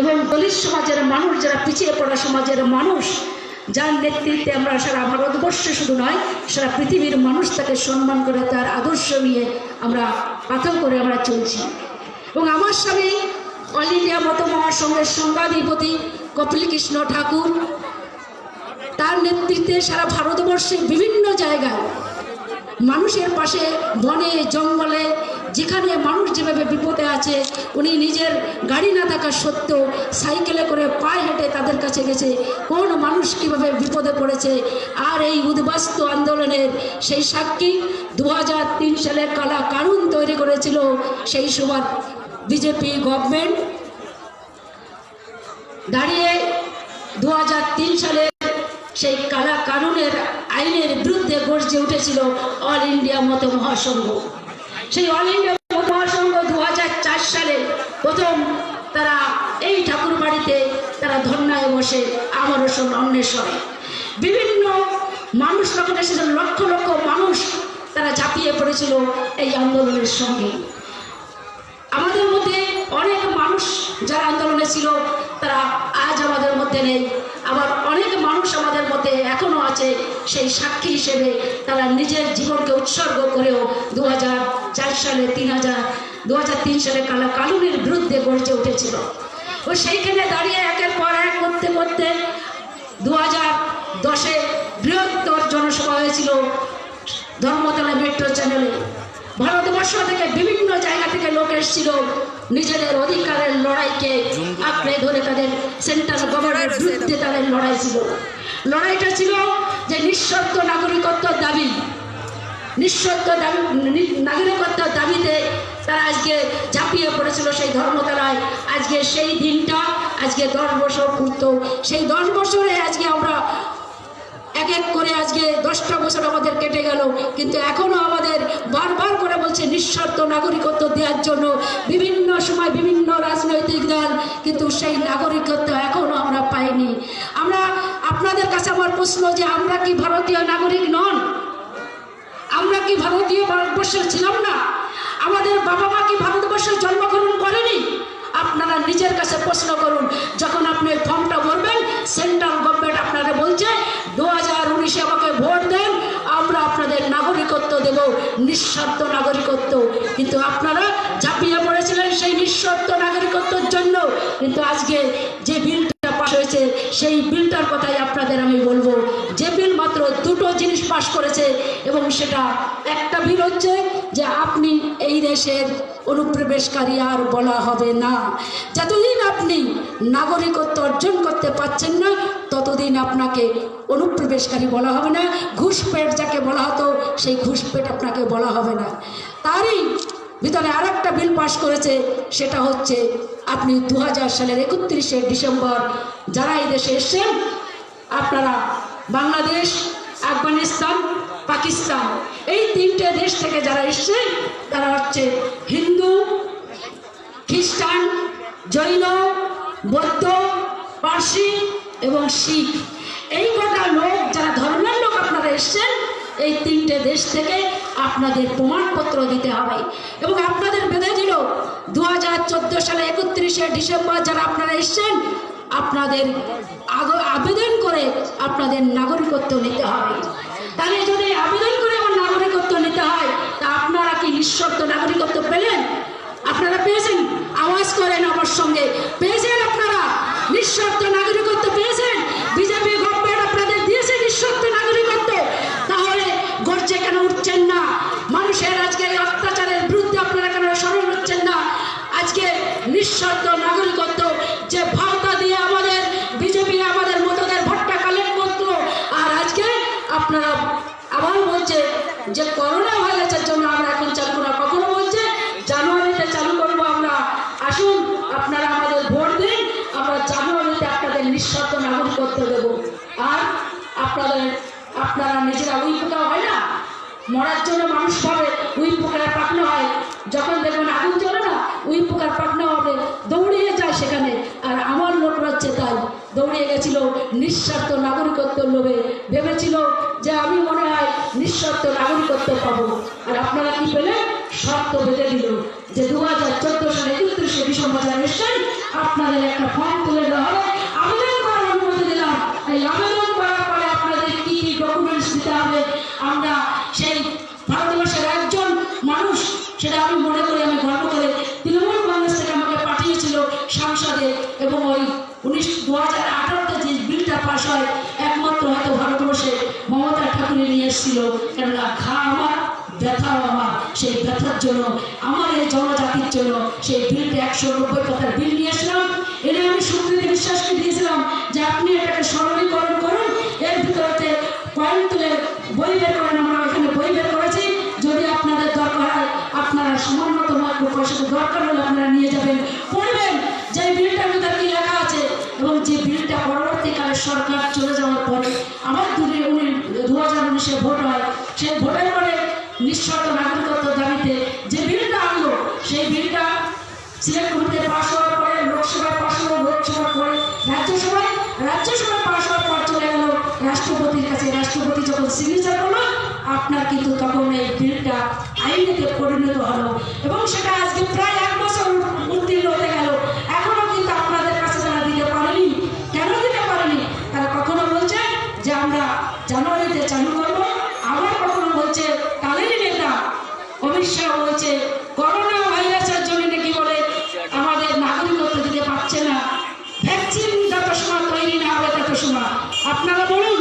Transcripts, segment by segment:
এবং দলিত সমাজের মানুষ যারা পিছিয়ে পড়া সমাজের মানুষ, যার নেতৃত্বে আমরা সারা ভারতবর্ষে শুধু নয়, সারা পৃথিবীর মানুষ তাকে সম্মান করে, তার আদর্শ নিয়ে আমরা পাথর করে আমরা চলছি। এবং আমার স্বামী অল ইন্ডিয়া মত মহাসংঘের সংবাদিপতি কপিল কৃষ্ণ ঠাকুর, তার নেতৃত্বে সারা ভারতবর্ষে বিভিন্ন জায়গায় মানুষের পাশে বনে, জঙ্গলে যেখানে মানুষ যেভাবে বিপদে আছে, উনি নিজের গাড়ি না থাকা সত্ত্বেও সাইকেলে করে পায়ে হেঁটে তাদের কাছে গেছে। কোন মানুষ কীভাবে বিপদে পড়েছে? আর এই উদ্বাস্তু আন্দোলনের সেই সাক্ষী দু হাজার তিন সালে কালা কানুন তৈরি করেছিল সেই সময় বিজেপি গভর্নমেন্ট দাঁড়িয়ে দু হাজার তিন সালে সেই কালা কারণের আইনের বিরুদ্ধে গর্জে উঠেছিল অল ইন্ডিয়া মত মহাসংঘ। সেই অল ইন্ডিয়া মহাসংঘ দু হাজার চার সালে প্রথম তারা এই ঠাকুর বাড়িতে তারা ধর্নায় বসে আমারও সব অন্বেষণে। বিভিন্ন মানুষ তখন এসেছিল, লক্ষ লক্ষ মানুষ তারা ঝাঁপিয়ে পড়েছিল এই আন্দোলনের সঙ্গে। আমাদের মধ্যে অনেক মানুষ যারা আন্দোলনে ছিল, তারা আজ আমাদের মধ্যে নেই। আবার অনেক মানুষ আমাদের মধ্যে এখনও আছে, সেই সাক্ষী হিসেবে তারা নিজের জীবনকে উৎসর্গ করেও দু হাজার চার সালে তিন হাজার দু সালে কালা কানুনের বিরুদ্ধে গর্জে উঠেছিল। ও সেইখানে দাঁড়িয়ে একের পর এক করতে করতে দু হাজার দশে বৃহত্তর জনসভা হয়েছিল ধর্মতলা মেট্রো চ্যানেলে। ভারতবর্ষ থেকে বিভিন্ন জায়গা থেকে লোক এসেছিল নিজেদের অধিকারের লড়াইকে আঁকড়ে ধরে তাদের সেন্ট্রাল গভর্নমেন্টের বিরুদ্ধে তাদের লড়াই ছিল। লড়াইটা ছিল যে নিঃশর্ত নাগরিকত্বর দাবি। নিঃশর্ত দাবি নি- নাগরিকত্বর দাবিতে তারা আজকে ঝাঁপিয়ে পড়েছিল সেই ধর্মতলায়। আজকে সেই দিনটা আজকে দশ বছর পূর্ত। সেই দশ বছরে আজকে আমরা এক এক করে আজকে দশটা বছর আমাদের কেটে গেল। কিন্তু এখনও আমাদের বারবার করে বলছে নিঃস্বার্থ নাগরিকত্ব দেওয়ার জন্য বিভিন্ন সময় বিভিন্ন রাজনৈতিক দল, কিন্তু সেই নাগরিকত্ব এখনও আমরা পাইনি। আমরা, আপনাদের কাছে আমার প্রশ্ন যে আমরা কি ভারতীয় নাগরিক নন? আমরা কি ভারতীয় ভারতবর্ষের ছিলাম না? আমাদের বাবা মা কি ভারতবর্ষে জন্মগ্রহণ করেনি? আপনারা নিজের কাছে প্রশ্ন করুন। যখন আপনি ওই ফর্মটা ভরবেন সেন্ট্রাল গভর্নমেন্ট আপনাকে বলছে দু হাজার উনিশে আমাকে ভোট দেন আমরা আপনাদের নাগরিকত্ব দেব নিঃস্বার্থ নাগরিকত্ব। কিন্তু আপনারা ঝাঁপিয়ে পড়েছিলেন সেই নিঃস্বার্থ নাগরিকত্বের জন্য। কিন্তু আজকে যে বিলটা পাশ হয়েছে, সেই বিলটার কথাই আপনাদের আমি বলব। যে বিল মাত্র দুটো জিনিস পাশ করেছে এবং সেটা একটা বিল হচ্ছে যে আপনি এই দেশের অনুপ্রবেশকারী আর বলা হবে না। যতদিন আপনি নাগরিকত্ব অর্জন করতে পারছেন না, ততদিন আপনাকে অনুপ্রবেশকারী বলা হবে না। ঘুষপেট যাকে বলা হতো সেই ঘুষপেট আপনাকে বলা হবে না। তারই ভিতরে আর একটা বিল পাশ করেছে, সেটা হচ্ছে আপনি দু হাজার সালের একত্রিশে ডিসেম্বর যারা এই দেশে এসছেন, আপনারা বাংলাদেশ, আফগানিস্তান, পাকিস্তান, এই তিনটে দেশ থেকে যারা এসছেন, তারা হচ্ছে হিন্দু, খ্রিস্টান, জৈন, বৌদ্ধ, পার্সি এবং শিখ। এই কটা লোক যারা ধর্মের লোক আপনারা এসছেন এই তিনটে দেশ থেকে আপনাদের প্রমাণপত্র দিতে হবে। এবং আপনাদের বেঁধেছিল দু হাজার চোদ্দ সালে একত্রিশে ডিসেম্বর যারা আপনারা এসছেন, আপনাদের আবেদন করে আপনাদের নাগরিকত্ব নিতে হবে। তাহলে যদি আবেদন করে আমার নাগরিকত্ব নিতে হয়। তা আপনারা কি নিঃশর্ত নাগরিকত্ব পেলেন? আপনারা পেয়েছেন? আওয়াজ করেন আমার সঙ্গে। পেয়েছেন আপনারা? নিঃশর্ত নাগরিকত্ব পেয়েছেন বিজেপি গভর্নমেন্ট আপনাদের দিয়েছে নিঃশর্ত নাগরিকত্ব তাহলে গর্জে কেন উঠছেন না মানুষের আজকে এই অত্যাচারের বিরুদ্ধে আপনারা কেন স্মরণ হচ্ছেন না আজকে নিঃশর্ত নাগরিকত্ব, যে ভাওতা দিয়ে আমাদের বিজেপি, আমাদের মতদের ভোটটা কালেক্ট করতো। আর আজকে আপনারা আবার বলছে যে করোনা ভাইরাসের জন্য আমরা এখন চালু না। কখনো বলছে জানুয়ারিতে চালু করব আমরা। আসুন, আপনারা আমাদের ভোট দিন, আমরা জানুয়ারিতে আপনাদের নিঃশর্ত নাগরিকত্ব দেবো। আর আপনাদের, আপনারা নিজেরা উই পোকা হয় না? মরার জন্য মানুষ ভাবে উই পোকার পাকনো হয়। যখন দেখবেন আগুন জ্বলে না উই পোকার পাকনো হবে দৌড়িয়ে যায় সেখানে আর আমার লোকরা হচ্ছে তাই দৌড়িয়ে গেছিল নিঃস্বার্থ নাগরিকত্ব লোভে ভেবেছিল যে আমি মনে হয় নিঃস্বার্থ নাগরিকত্ব পাবো। আর আপনারা কি পেলেন? শর্ত বেঁধে দিল যে দু হাজার চোদ্দ সালে একত্রিশে ডিসেম্বর, যারা আপনাদের একটা ফর্ম তুলে দেওয়া হবে। জন্য সেই বিলটা একশো নব্বই কথার বিল নিয়ে এসলাম এনে আমি সুপ্রীতি বিশ্বাসকে দিয়েছিলাম যে আপনি এটাকে সরলীকরণ করুন। এর ভিতরে পয়েন্ট তুলে বই বের করেন, আমরা এখানে বই বের করেছি। যদি আপনাদের দরকার হয়, আপনারা সামান্যতম একটু পয়সা দরকার হলে আপনারা নিয়ে যাবেন। পড়বেন যে বিলটার ভিতরে কি লেখা আছে এবং যে বিলটা পরবর্তীকালে সরকার চলে যাওয়ার পরে আবার দুই দু হাজার উনিশে ভোট হয়। সেই ভোটের পরে নিঃশর্ত নাগরিকত্ব দাবিতে যে বিলটা আনলো সেই বিলটা সিলেক্ট কমিটিতে পাশ হওয়ার পরে লোকসভায় পাশ হলো, লোকসভার পরে রাজ্যসভায় রাজ্যসভায় পাশ পর চলে গেল রাষ্ট্রপতির কাছে। রাষ্ট্রপতি যখন সিগনেচার করল, আপনার কিন্তু তখন এই বিলটা আইনেতে পরিণত হলো। এবং সেটা আজকে প্রায় এক বছর উত্তীর্ণ হতে গেল এখনও কিন্তু আপনাদের কাছে তারা দিতে পারেনি কেন দিতে পারেনি তারা কখনো বলছে যে আমরা জানুয়ারিতে চালু করব আবার কখনো বলছে কালেরই নেতা অমিত শাহ বলছে করোনা ভাইরাসের জন্য নাকি বলে আমাদের নাগরিকত্ব দিতে পারছে না ভ্যাকসিন যত সময় তৈরি না হবে তত সময় আপনারা বলুন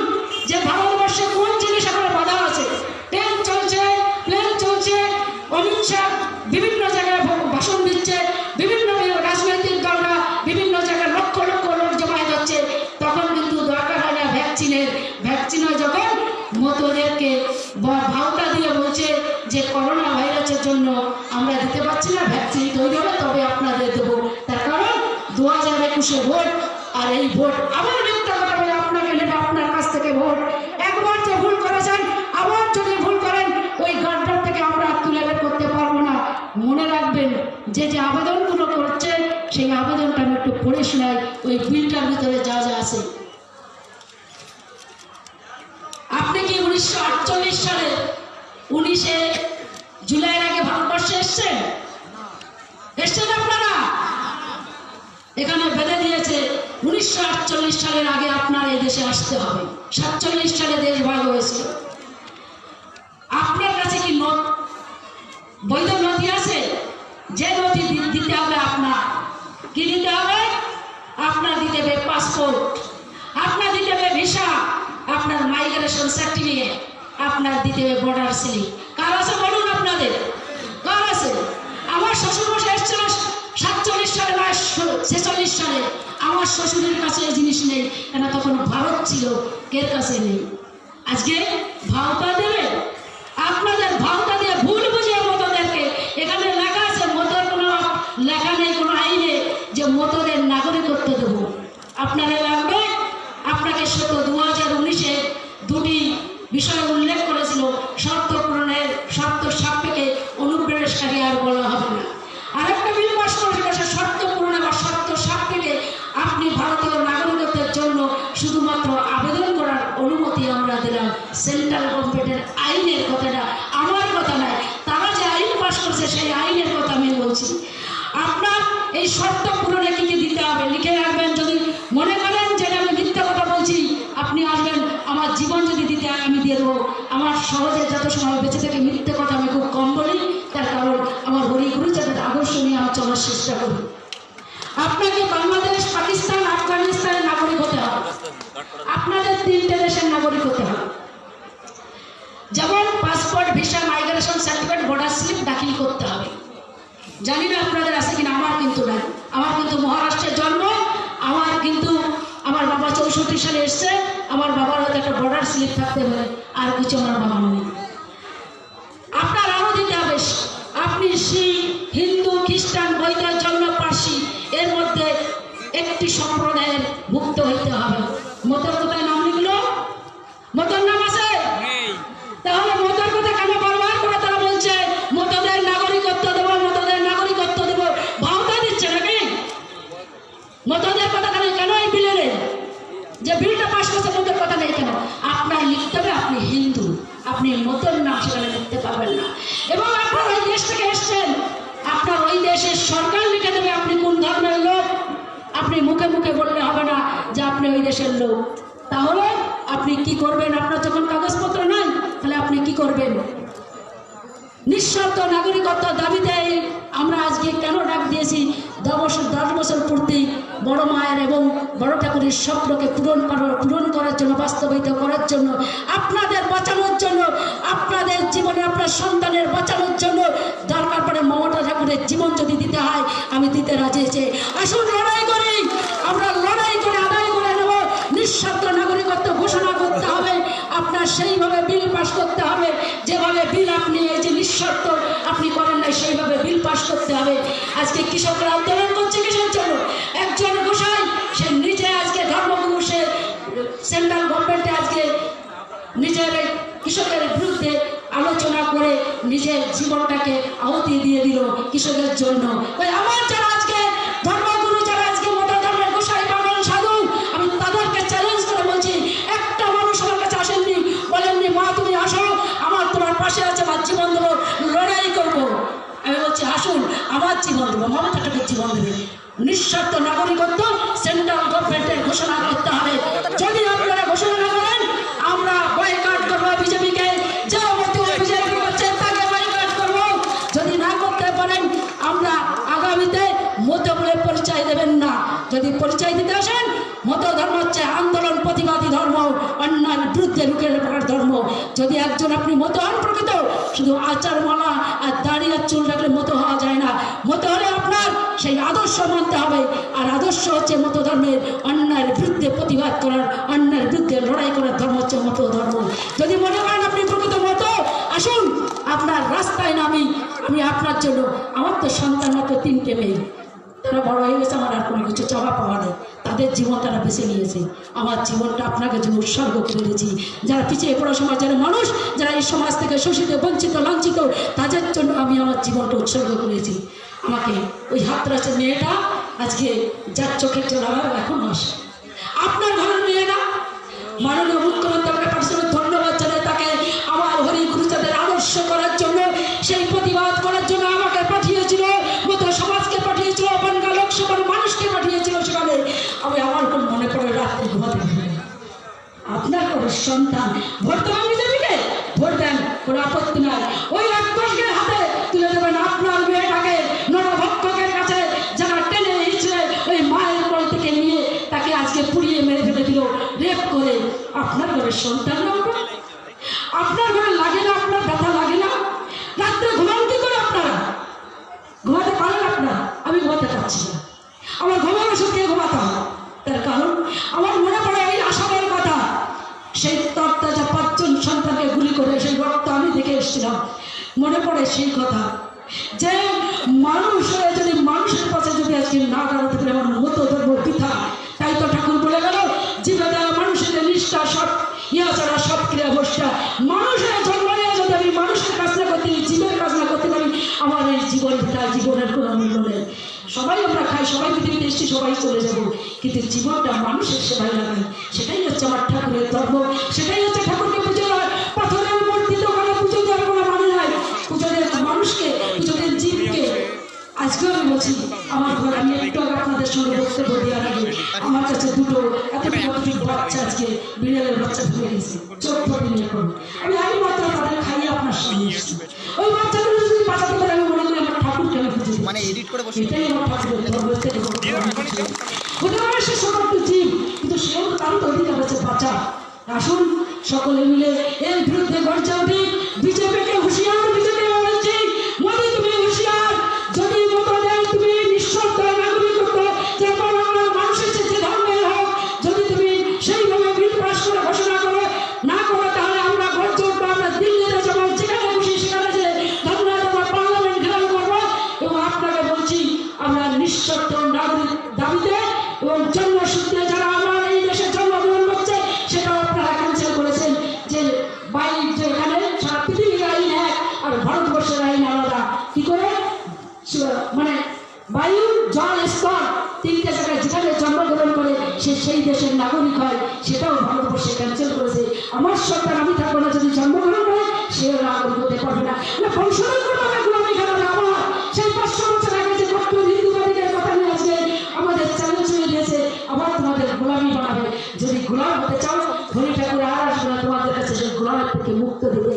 যে ভারতবর্ষে কোন জিনিস এখন বাধা আছে ট্রেন চলছে প্লেন চলছে অমিত শাহ বিভিন্ন জায়গায় ভ- ভাষণ দিচ্ছে বিভিন্ন রাজনৈতিক দলরা বিভিন্ন জায়গায় লক্ষ লক্ষ লোক জমায়ে যাচ্ছে তখন কিন্তু দরকার হয় না ভ্যাকসিনের ভ্যাকসিন হয় যখন বা- ভাওতা দিয়ে বলছে যে করোনা ভাইরাসের জন্য আমরা দিতে পারছি না ভ্যাকসিন তৈরি হবে, তবে আপনাদের দেবো। তার কারণ দু হাজার একুশে ভোট, আর এই ভোট আবার মিথ্যা কথা আপনাকে নেবে আপনার কাছ থেকে ভোট। একবার যে ভুল করেছেন আবার যদি ভুল করেন ওই গাড্ডার থেকে আমরা আর তুলে বের করতে পারব না মনে রাখবেন যে যে আবেদনগুলো করছে সেই আবেদনটা আমি একটু পড়ে শোনাই ওই বিলটার ভিতরে যা যা আছে আপনি কি উনিশশো আটচল্লিশ সালে উনিশে জুলাইয়ের আগে ভারতবর্ষে এসছেন? এসছেন আপনারা? এখানে বেঁধে দিয়েছে, উনিশশো আটচল্লিশ সালের আগে আপনার এই দেশে আসতে হবে। সাতচল্লিশ সালে দেশ ভাগ হয়েছিল। আপনার কাছে কি ন- বৈধ নথি আছে? যে নথি দি- দিতে হবে আপনার। কি দিতে হবে? আপনার দিতে হবে পাসপোর্ট। আপনার দিতে হবে ভিসা। আপনার মাইগ্রেশন সার্টিফিকেট। আপনার দিতে হবে বর্ডার সিলিং কার আছে বলুন আপনাদের? কার আছে? আমার শ্বশুর মশাই এসেছিল সাতচল্লিশ সালে বা ছেচল্লিশ সালে। আমার শ্বশুরের কাছে জিনিস নেই, কেন তখন ভারত ছিল কের কাছে নেই? আজকে ভাওতা দেবে আপনাদের ভাওতা দিয়ে ভুল বুঝিয়ে মতদেরকে এখানে লেখা আছে মতর কোনো লেখা নেই কোনো আইনে যে মতদের নাগরিকত্ব দেবো আপনারা লাগবে আপনাকে সত্য দু হাজার উনিশে দুটি বিষয় উল্লেখ করেছিল শর্ত পূরণের শর্ত সাপেক্ষে অনুপ্রবেশকারী আর বলা হবে না আরেকটা বিল পাস করেছিল সে শর্ত পূরণে বা শর্ত সাপেক্ষে আপনি ভারতীয় নাগরিকত্বের জন্য শুধুমাত্র আবেদন করার অনুমতি আমরা দিলাম সেন্ট্রাল গভর্নমেন্টের আইনের কথাটা আমার কথা নয় তারা যে আইন পাস করছে সেই আইনের কথা আমি বলছি আপনার এই শর্ত পূরণে কি কি দিতে হবে? লিখে রাখবেন যদি মনে করেন যে আমি মিথ্যা কথা বলছি, আপনি আসবেন, আমার জীবন যদি দিতে হয় আমি দিয়ে দেবো। আমার সহজে যত সময় বেঁচে থেকে মিথ্যে কথা আমি খুব কম বলি, তার কারণ আমার হরি গুরুচাঁদের আদর্শ নিয়ে আমি চলার চেষ্টা করি আপনাকে বাংলাদেশ, পাকিস্তান, আফগানিস্তানের নাগরিক হতে হবে। আপনাদের তিনটে দেশের নাগরিক হতে হবে যেমন passport visa migration certificate border slip দাখিল করতে হবে জানি না আপনাদের আছে কিনা, আমার কিন্তু নাই। আমার কিন্তু মহারাষ্ট্রের জন্ম, আমার কিন্তু আমার বাবা চৌষট্টি সালে এসছে, আমার বাবার হয়তো একটা বর্ডার স্লিপ থাকতে পারে, আর কিছু আমার বাবা নেই। আপনার আরও দিতে হবে আপনি শিখ, হিন্দু, খ্রিস্টান বৈদ্য জন্ম পার্সি এর মধ্যে একটি সম্প্রদায়ের মুক্ত হইতে হবে। মতের কোথায় নাম লিখলো। মতর নাম আছে তাহলে মতের কথা কেন বারবার করে তারা বলছে মতদের নাগরিকত্ব দেবো মতদের নাগরিকত্ব দেবো ভাওতা দিচ্ছে নাকি মতদের কথা কেন কেন এই বিলে নেই যে বিলটা পাশ করছে মতের কথা নেই কেন আপনার লিখতে হবে আপনি হিন্দু আপনি মতের নাম সেখানে লিখতে পারবেন না। এবং আপনার ওই দেশ থেকে এসছেন। আপনার ওই দেশের সরকার লিখে দেবে আপনি কোন ধর্মের লোক। আপনি মুখে মুখে বললে হবে না যে আপনি ওই দেশের লোক। তাহলে আপনি কি করবেন? আপনার যখন কাগজপত্র নাই, তাহলে আপনি কি করবেন? নিঃশর্ত নাগরিকত্ব দাবিতে আমরা আজকে কেন ডাক দিয়েছি? দশ দশ বছর পূর্তি বড় মায়ের এবং বড় ঠাকুরের স্বপ্নকে পূরণ করার পূরণ করার জন্য, বাস্তবায়িত করার জন্য, আপনাদের বাঁচানোর জন্য, আপনাদের জীবনে আপনার সন্তানের বাঁচানোর জন্য দরকার পড়ে মমতা ঠাকুরের জীবন যদি দিতে হয়, আমি দিতে রাজি আসুন লড়াই করি আমরা লড়াই করে আদায় করে নেব নিঃশর্ত নাগরিকত্ব ঘোষণা করতে হবে আপনার সেইভাবে বিল পাস করতে হবে। যেভাবে বিল আপনি এই যে নিঃশর্ত আপনি করেন নাই, সেইভাবে বিল পাস করতে হবে। আজকে কৃষকরা আন্দোলন করছে কিসের জন্য। একজন গোসাই, সে নিজে আজকে ধর্মগুরু, সে সেন্ট্রাল গভর্নমেন্টে আজকে নিজের কৃষকের বিরুদ্ধে আলোচনা করে নিজের জীবনটাকে আহুতি দিয়ে দিল কৃষকের জন্য। আমার যারা আজকে আমার জীবন দেবো, মমতা ঠাকুর জীবন দেবে। নিঃস্বার্থ নাগরিকত্ব সেন্ট্রাল গভর্নমেন্টের ঘোষণা করতে হবে। যদি আপনারা ঘোষণা না করেন, আমরা বয়কাট করব বিজেপিকে। বিজেপি করব। যদি না করতে পারেন, আমরা আগামীতে মতবলের পরিচয় দেবেন না। যদি পরিচয় দিতে আসেন মত ধর্ম হচ্ছে আন্দোলন প্রতিবাদী ধর্ম অন্যার বিরুদ্ধে রুখে রাখার ধর্ম যদি একজন আপনি মত হন প্রকৃত, শুধু আচার মালা আর দাঁড়িয়ে চুল রাখলে মতো হওয়া যায় না। মতো হলে আপনার সেই আদর্শ মানতে হবে। আর আদর্শ হচ্ছে মতো ধর্মের অন্যায়ের বিরুদ্ধে প্রতিবাদ করার, অন্যায়ের বিরুদ্ধে লড়াই করার ধর্ম হচ্ছে মতো ধর্ম যদি মনে করেন আপনি প্রকৃত মতো, আসুন আপনার রাস্তায় নামি। আমি আপনার জন্য, আমার তো সন্তান মতো তিনটে মেয়ে। তারা বড় হয়ে গেছে, আমার আর কোনো কিছু চাওয়া পাওয়া নেই। তাদের জীবন তারা বেছে নিয়েছে আমার জীবনটা আপনাকে জন্য উৎসর্গ করেছি যারা পিছিয়ে পড়া যারা মানুষ, যারা এই সমাজ থেকে শোষিত, বঞ্চিত, লাঞ্ছিত, তাদের জন্য আমি আমার জীবনটা উৎসর্গ করেছি। আমাকে ওই হাতরাসের মেয়েটা আজকে যার চোখের জল আমার এখন আসে। আপনার ঘরের মেয়েরা মাননীয় মুখ্যমন্ত্রী আপনার সন্তান। ভোট দেবেন বিজেপিকে ভোট দেন কোনো আপত্তি নাই ওই রাক্ষসকে হাতে তুলে দেবেন আপনার মেয়েটাকে নরভক্ষকের কাছে যারা টেনে হিচড়ে ওই মায়ের কোল থেকে নিয়ে তাকে আজকে পুড়িয়ে মেরে ফেলে দিল রেপ করে আপনার ঘরে সন্তান না ওটা? আপনার ঘরে লাগে না আপনার ব্যথা লাগে না রাত্রে ঘুমান কি করে আপনারা ঘুমাতে পারেন আপনারা আমি ঘুমাতে পারছি না আমার ঘুমানো ওষুধ দিয়ে ঘুমাতাম তার কারণ আমার মনে পড়ে এই আসামের কথা সেই তত্ত্বা যা পাঁচজন সন্তানকে গুলি করে সেই রক্ত আমি দেখে এসেছিলাম মনে পড়ে সেই কথা। যে মানুষ যদি মানুষের পাশে যদি আজকে না দাঁড়াতে পারে আমার মতো ধর্ম পিতা, তাই তো ঠাকুর বলে গেল জীবে দেওয়া মানুষের নিষ্ঠা সব ইয়া ছাড়া সব ক্রিয়া ভরসা মানুষের জন্ম নিয়ে যদি আমি মানুষের কাজ না করতে জীবের কাজ না করতে পারি, আমার এই জীবন তার জীবনের কোনো মূল্য নেই। সবাই আমরা খাই, সবাই পৃথিবীতে এসছি, সবাই চলে যাব। কিন্তু জীবনটা মানুষের সেবাই লাগাই সেটাই হচ্ছে আমার ঠাকুরের ধর্ম, সেটাই হচ্ছে আজকেও আমি বলছি আমার ঘর আমি একটু আগে আপনাদের সঙ্গে বক্তব্য দেওয়ার আগে আমার কাছে দুটো এতটুকু বাচ্চা আজকে বিড়ালের বাচ্চা ঢুকে গেছে চোদ্দ দিন এখন আমি আগে মাত্র তাদের খাইয়ে আপনার সামনে এসেছি। ওই বাচ্চাগুলো যদি বাঁচাতে পারে আমি মনে করি আমার ঠাকুরকে আমি পুজো দিই। মানে এডিট করে বসে এটাই আমার থেকে হতে পারে সে সমর্থ জীব কিন্তু সেও তার অধিকার আছে বাঁচা আসুন সকলে মিলে এর বিরুদ্ধে গর্জে উঠি বিজেপিকে হুঁশিয়ার বিজেপি সেই গোলামের থেকে মুক্ত দিতে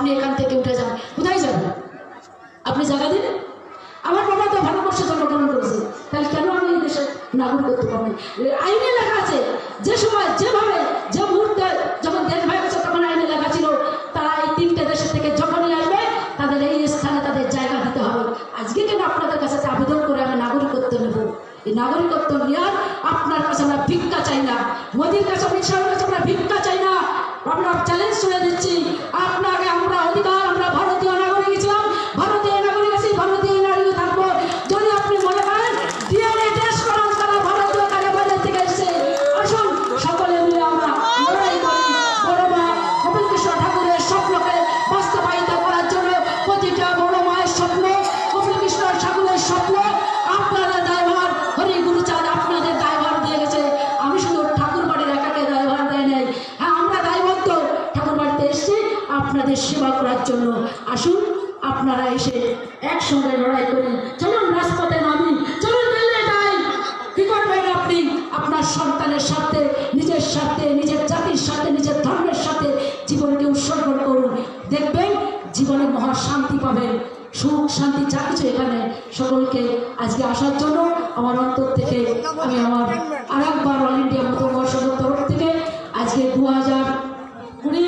আপনি এখান থেকে নিজের সাথে, নিজের জাতির সাথে, নিজের ধর্মের সাথে জীবনকে উৎসর্গ করুন। দেখবেন জীবনে মহা শান্তি পাবেন। সুখ, শান্তি, যা কিছু এখানে সকলকে আজকে আসার জন্য আমার অন্তর থেকে আমি আমার আর একবার অল ইন্ডিয়া মতো তরফ থেকে আজকে দু হাজার কুড়ি,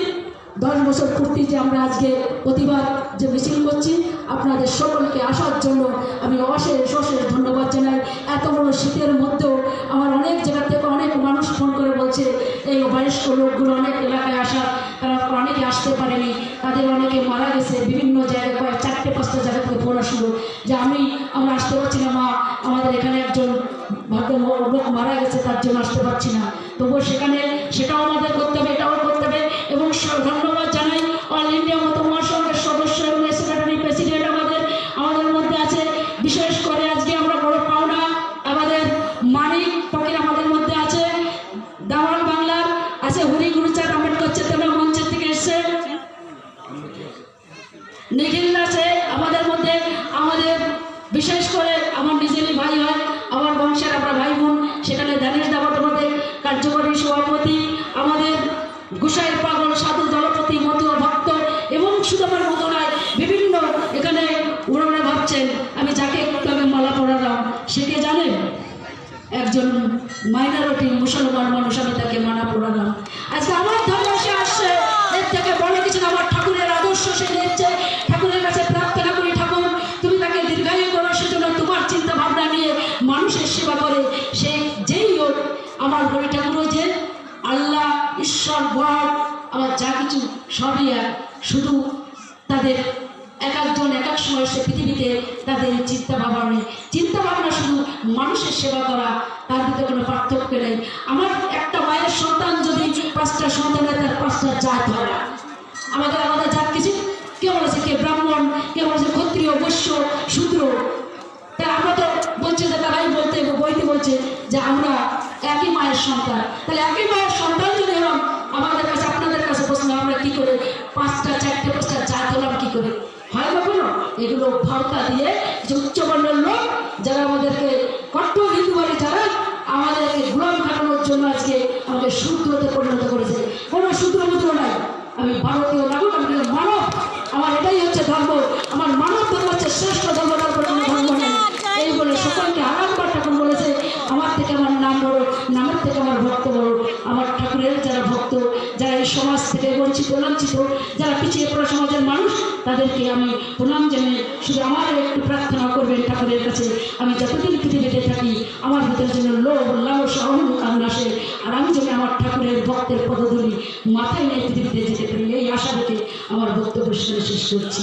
দশ বছর পূর্তি যে আমরা আজকে প্রতিবাদ যে মিছিল করছি আপনাদের সকলকে আসার জন্য আমি অশেষ অশেষ ধন্যবাদ জানাই। এত বড় শীতের মধ্যেও আমার অনেক জায়গা থেকে অনেক মানুষ ফোন করে বলছে, এই বয়স্ক লোকগুলো অনেক এলাকায় আসা তারা অনেকে আসতে পারেনি। তাদের অনেকে মারা গেছে। বিভিন্ন জায়গায় কয়েক চারটে, পাঁচটা জায়গা থেকে ফোন আসলো যে, আমি আমরা আসতে পারছি না মা। আমাদের এখানে একজন ভাগ্য লোক মারা গেছে, তার জন্য আসতে পারছি না। তবুও সেখানে সেটাও আমাদের করতে হবে, এটাও করতে হবে। এবং ধন্যবাদ জানাই অল ইন্ডিয়া মতো কার্যকরী সভাপতি, আমাদের গুসাইয়ের পাগল সাধু দলপতি মতুয়া ভক্ত এবং শুধু আমার মতো নয় বিভিন্ন এখানে উড়ানে ভাবছেন, আমি যাকে একটু মালা পড়ালাম সে কে জানেন একজন মাইনরিটি সময় সে পৃথিবীতে তাদের চিন্তা ভাবনা নেই। চিন্তা ভাবনা শুধু মানুষের সেবা করা, তার ভিতরে কোনো পার্থক্য নেই। আমার একটা মায়ের সন্তান যদি পাঁচটা সন্তানের তার পাঁচটা জাত হয়। না। আমাদের আলাদা জাত কিছু? কে বলেছে কে ব্রাহ্মণ কে বলেছে ক্ষত্রিয়, বৈশ্য, শূদ্র। তা আমরা তো বলছে যে তারাই বলতে বইতে বলছে যে আমরা একই মায়ের সন্তান। তাহলে একই মায়ের সন্তান যদি হলাম, আমাদের কাছে, আপনাদের কাছে প্রশ্ন আমরা কি করে পাঁচটা, চারটে, পাঁচটা জাত হলাম কি করে? হয় না কোনো? এগুলো ভাওতা দিয়ে যে উচ্চবর্ণের লোক যারা আমাদেরকে কট্টর হিন্দু বাড়ি যারা আমাদেরকে গোলাম খাটানোর জন্য আজকে আমাদের শূদ্রতে পরিণত করেছে। কোনো শূদ্র মুদ্র নাই। আমি ভারতীয় নাগরিক, আমি মানব। আমার এটাই হচ্ছে ধর্ম। আমার মানব ধর্ম হচ্ছে শ্রেষ্ঠ ধর্ম তারপর কোনো ধর্ম নেই। এই বলে সকলকে আরেকবার ঠাকুর বলেছে, আমার থেকে আমার নাম বড় নামের থেকে আমার ভক্ত বড় সমাজ থেকে বঞ্চিত লাঞ্ছিত, যারা পিছিয়ে পড়া সমাজের মানুষ, তাদেরকে আমি প্রণাম জানিয়ে শুধু আমার একটু প্রার্থনা করবেন ঠাকুরের কাছে। আমি যতদিন পৃথিবীতে থাকি, আমার ভিতরে যেন লোভ, লালস, অহংকার আসে আর আমি যেন আমার ঠাকুরের ভক্তের পদধূলি মাথায় নিয়ে পৃথিবীতে যেতে পারি, এই আশা রেখে আমার বক্তব্য শেষ করছি।